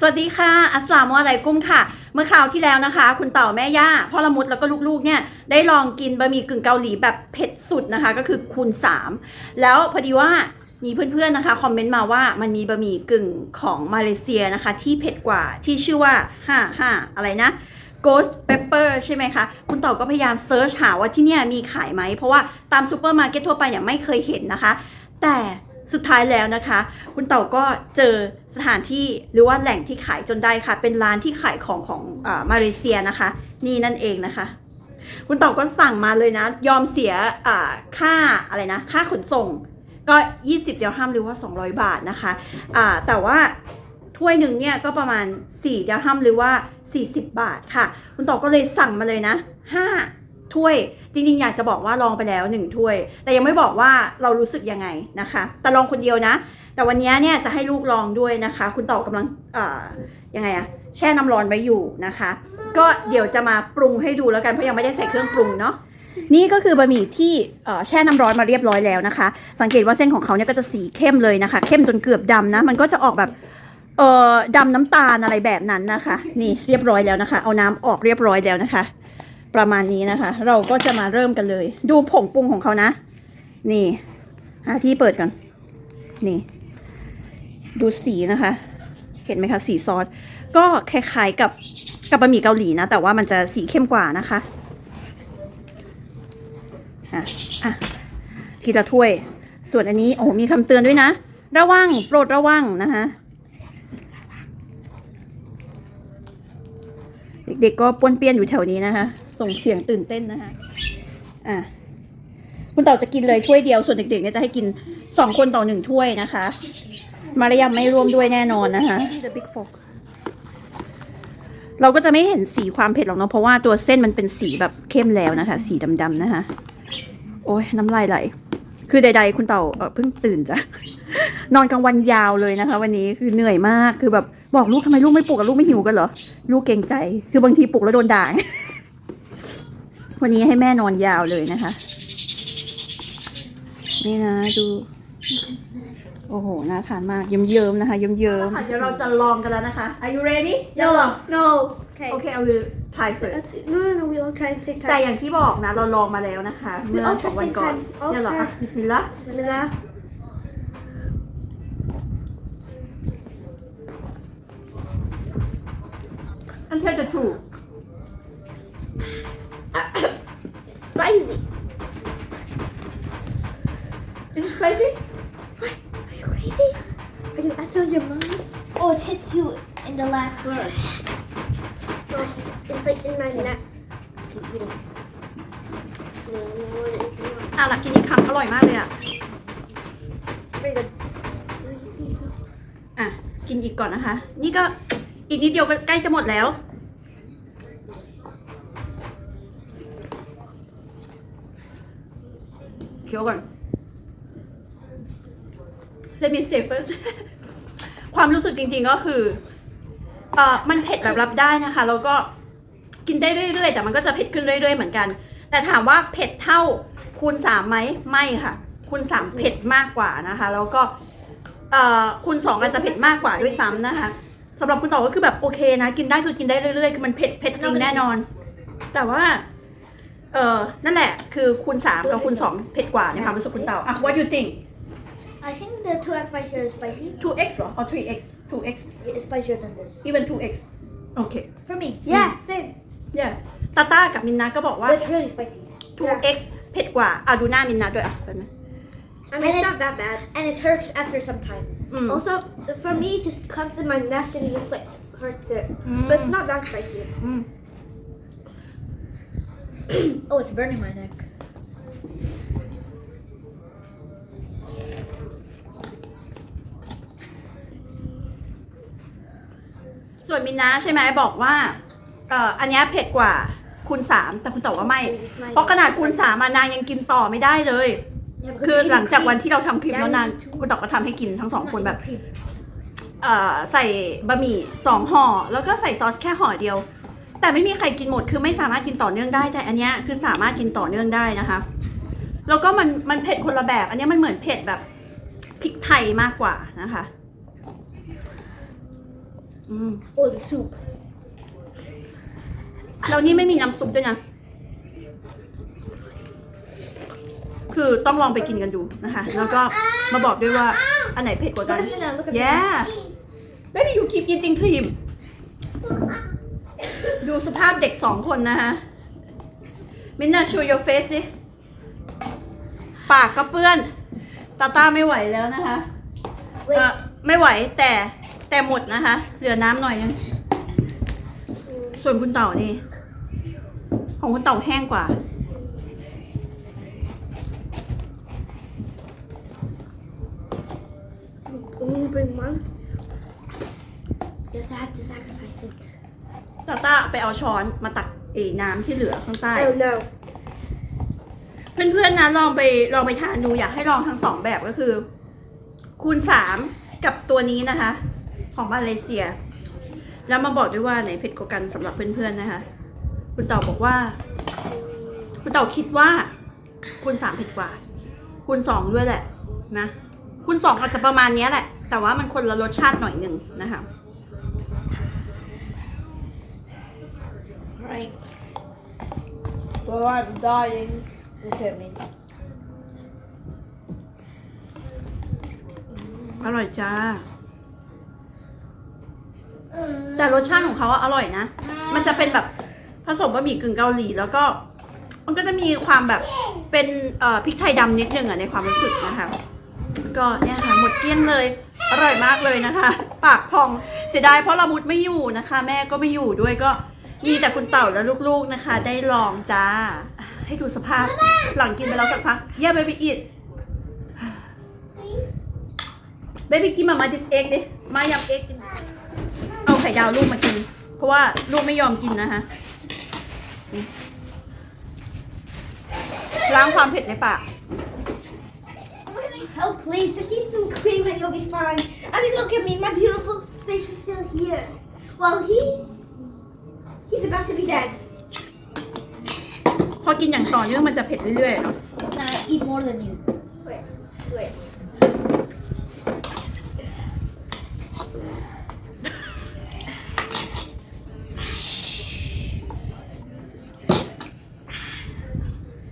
สวัสดีค่ะ อัสลามุอะลัยกุมค่ะ เมื่อคราวที่แล้วนะคะ คุณเต่าแม่ย่าพ่อละมุดแล้วก็ลูกๆเนี่ยได้ลองกินบะหมี่กึ่งเกาหลีแบบเผ็ดสุดนะคะ ก็คือคูณ 3 แล้วพอดีว่ามีเพื่อนๆนะคะคอมเมนต์มาว่ามันมีบะหมี่กึ่งของมาเลเซียนะคะ ที่เผ็ดกว่าที่ชื่อว่าห้าห้าอะไรนะ Ghost Pepper ใช่ไหมคะ คุณต่อก็พยายามเซิร์ชหาว่าที่เนี่ยมีขายไหมเพราะว่าตามซูเปอร์มาร์เก็ตทั่วไปเนี่ยไม่เคยเห็นนะคะ แต่ สุดท้ายแล้วนะคะ คุณเต่าก็เจอสถานที่หรือว่าแหล่งที่ขายจนได้ค่ะ เป็นร้านที่ขายของของอามาเลเซียนะคะ นี่นั่นเองนะคะ คุณเต่าก็สั่งมาเลยนะ ยอมเสียอ่าค่าอะไรนะ ค่าขนส่งก็ 20 เดียวห้ามหรือว่า 200 บาทนะคะอ่าแต่ว่าถ้วยหนึ่งเนี่ยก็ประมาณ 4 เดียวห้ามหรือว่า 40 บาทค่ะ คุณต่อก็เลยสั่งมาเลยนะ 5 ถ้วยจริงๆ อยากจะบอกว่าลองไปแล้ว1ถ้วย แต่ยังไม่บอกว่าเรารู้สึกยังไงนะคะ แต่ลองคนเดียวนะ แต่วันนี้เนี่ยจะให้ลูกลองด้วยนะคะ คุณต่อกำลังอ่ายังไงอะแช่น้ำร้อนไว้อยู่นะคะ ก็เดี๋ยวจะมาปรุงให้ดูแล้วกันเพราะยังไม่ได้ใส่เครื่องปรุงเนาะนี่ก็คือบะหมี่ที่แช่น้ำร้อนมาเรียบร้อยแล้วนะคะ สังเกตว่าเส้นของเขาเนี่ยก็จะสีเข้มเลยนะคะ เข้มจนเกือบดำนะ มันก็จะออกแบบเอ่อดำน้ำตาลอะไรแบบนั้นนะคะ นี่เรียบร้อยแล้วนะคะ เอาน้ำออกเรียบร้อยแล้วนะคะ ประมาณนี้นะคะ เราก็จะมาเริ่มกันเลย ดูผงปรุงของเขานะ นี่หาที่เปิดกันนี่ ดูสีนะคะ เห็นไหมคะสีซอส ก็คล้ายๆกับกับบะหมี่เกาหลีนะ แต่ว่ามันจะสีเข้มกว่านะคะอะอะทีละถ้วย ส่วนอันนี้โอ้มีคำเตือนด้วยนะ ระวังโปรดระวังนะคะเด็กๆก็ป้วนเปี้ยนอยู่แถวนี้นะคะ ส่งเสียงตื่นเต้นนะคะอะคุณเต่าจะกินเลยถ้วยเดียวส่วนเด็กๆเนี่ยจะให้กินสองคนต่อหนึ่งถ้วยนะคะ มารยามไม่ร่วมด้วยแน่นอนนะคะ The big fork เราก็จะไม่เห็นสีความเผ็ดหรอกเนาะเพราะว่าตัวเส้นมันเป็นสีแบบเข้มแล้วนะคะ สีดำๆนะคะ โอ้ยน้ำลายไหลคือใด ๆ คุณเต่าเอ่อเพิ่งตื่นจ้ะนอนกลางวันยาวเลยนะคะ วันนี้คือเหนื่อยมากคือแบบบอกลูกทำไมลูกไม่ปลุกกับลูกไม่หิวกันเหรอลูกเกรงใจ คือบางทีปลุกแล้วโดนด่า วันนี้ให้แม่นอนยาวเลยนะคะ นี่นะดู โอ้โห น่าทานมาก เยิ้มๆนะคะเยิ้มๆเดี๋ยวเราจะลองกันแล้วนะคะ Are you ready No, no. Okay. Okay I will try first No, no, no. We'll try and take แต่ time. อย่างที่บอกนะ เราลองมาแล้วนะคะ เมื่อเอาสองวันก่อนเอาเนี่ยเหรอค่ะอะบิสมิลลาห์ Bismillah. and tell the truth Spicy. is it spicy What? Are you crazy? Are you out of your mind? Oh, it hits you in the last word. No, it's, it's like in my neck. Okay, eat it. No, no, it is not. อะหลักกินอีกคำอร่อยมากเลยอะ Very good. อะ กินอีกก่อนนะคะ นี่ก็อีกนิดเดียวก็ใกล้จะหมดแล้ว คี้ยวก่อน Let me say first ความรู้สึกจริงๆก็คือเอ่อมันเผ็ดแบบรับได้นะคะ แล้วก็กินได้เรื่อยๆ แต่มันก็จะเผ็ดขึ้นเรื่อยๆ เหมือนกัน แต่ถามว่าเผ็ดเท่าคูณสามไหมไม่ค่ะ คูณสามเผ็ดมากกว่านะคะ แล้วก็เอ่อคูณสองอาจจะเผ็ดมากกว่าด้วยซ้ำนะคะสำหรับคุณต่อก็คือแบบโอเคนะ กินได้คือกินได้เรื่อยๆคือมันเผ็ดเผ็ดจริงแน่นอน แต่ว่า เออนั่นแหละ คือคูณสามกับคูณสองเผ็ดกว่าในความรู้สึกคุณเต่าอะ what you think I think the 2x spicier is spicy. 2x เหรอ or 3x 2x It is spicier than this. even 2x โอเค For me. Yeah, same. yeah ตาต้ากับมินนาก็บอกว่า But it's really spicy. 2x เผ็ดกว่าอะดูหน้ามินนาด้วยอะเห็นไหม I mean, it's not that bad. And it hurts after some time. Mm. Also, for me, it just comes in my neck and just like hurts it. But it's not that spicy. อืม oh, it's burning my neck. ส่วนมินนาใช่ไหมบอกว่าเอ่ออันเนี้ยเผ็ดกว่าคูณสามแต่คุณต่อว่าไม่ เพราะขนาดคูณสามอะนางยังกินต่อไม่ได้เลยคือหลังจากวันที่เราทำคลิปแล้วนานคุณต่อก็ทำให้กินทั้งสองคนแบบ เอ่อใส่บะหมี่สองห่อแล้วก็ใส่ซอสแค่ห่อเดียว แต่ไม่มีใครกินหมดคือไม่สามารถกินต่อเนื่องได้แต่อันเนี้ยคือสามารถกินต่อเนื่องได้นะคะแล้วก็มันมันเผ็ดคนละแบบ อันเนี้ยมันเหมือนเผ็ดแบบพริกไทยมากกว่านะคะอืม Oh, the soup. แล้วนี่ไม่มีน้ำซุปด้วยนะคือต้องลองไปกินกันดูนะคะ แล้วก็มาบอกด้วยว่าอันไหนเผ็ดกว่ากัน Look at me now, look at me. yeah baby you keep eating cream ดูสภาพเด็กสองคนนะคะมินนา show your face สิปากก็เปื้อนตาต้าไม่ไหวแล้วนะคะ Wait. เอ่อไม่ไหวแต่แต่หมดนะคะ เหลือน้ำหน่อยนึงส่วนคุณเต่านี่ ของคุณเต่าแห้งกว่า I'm gonna bring one. Yes, I have to sacrifice it. ตาต้าไปเอาช้อนมาตักเอน้ำที่เหลือข้างใต้ Oh no. เพื่อนๆนะลองไปลองไปทานดูอยากให้ลองทั้งสองแบบก็คือ คูณสามกับตัวนี้นะคะ ของมาเลเซีย แล้วมาบอกด้วยว่าไหนเผ็ดกว่ากันสำหรับเพื่อนๆนะคะ คุณเต่าบอกว่า คุณเต่าคิดว่า คูณสามเผ็ดกว่า คูณสองด้วยแหละนะ คูณสองอาจจะประมาณเนี้ยแหละ แต่ว่ามันคนละรสชาติหน่อยหนึ่งนะคะ Right. Well, I'm dying. Look at me. อร่อยจ้า แต่รสชาติของเขาอะอร่อยนะ มันจะเป็นแบบผสมบะหมี่กึ่งเกาหลี แล้วก็ มันก็จะมีความแบบเป็นเอ่อพริกไทยดำนิดนึงอะในความรู้สึกนะคะก็เนี่ยค่ะหมดเกลี้ยงเลย อร่อยมากเลยนะคะ ปากพองเสียดายเพราะละมุดไม่อยู่นะคะ แม่ก็ไม่อยู่ด้วยก็ มีแต่คุณเต่าและลูกๆนะคะ ได้ลองจ้า ให้ดูสภาพ หลังกินไปแล้วสักพักแย่ไปไปอีกเบบี้กินมามาดิสเอ็กดิมายำเอ็กกินเอาไข่ดาวลูกมากิน เพราะว่าลูกไม่ยอมกินนะคะนี่ล้างความเผ็ดในปาก Oh, please, just eat some cream and you'll be fine. I mean, look at me. My beautiful face is still here. Well, he... He's about to be dead. พอกินอย่างต่อเนื่องมันจะเผ็ดเรื่อยๆเนาะ Nah, I eat more than you. Wait, wait.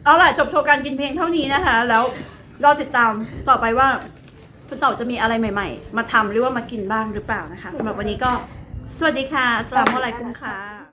เอาล่ะจบโชว์การกินเพลงเท่านี้นะคะ แล้วรอติดตามต่อไปว่าคุณเต่าจะมีอะไรใหม่ๆ มาทำหรือว่ามากินบ้างหรือเปล่านะคะสำหรับวันนี้ก็สวัสดีค่ะสลามอะไรกุ้งค่ะ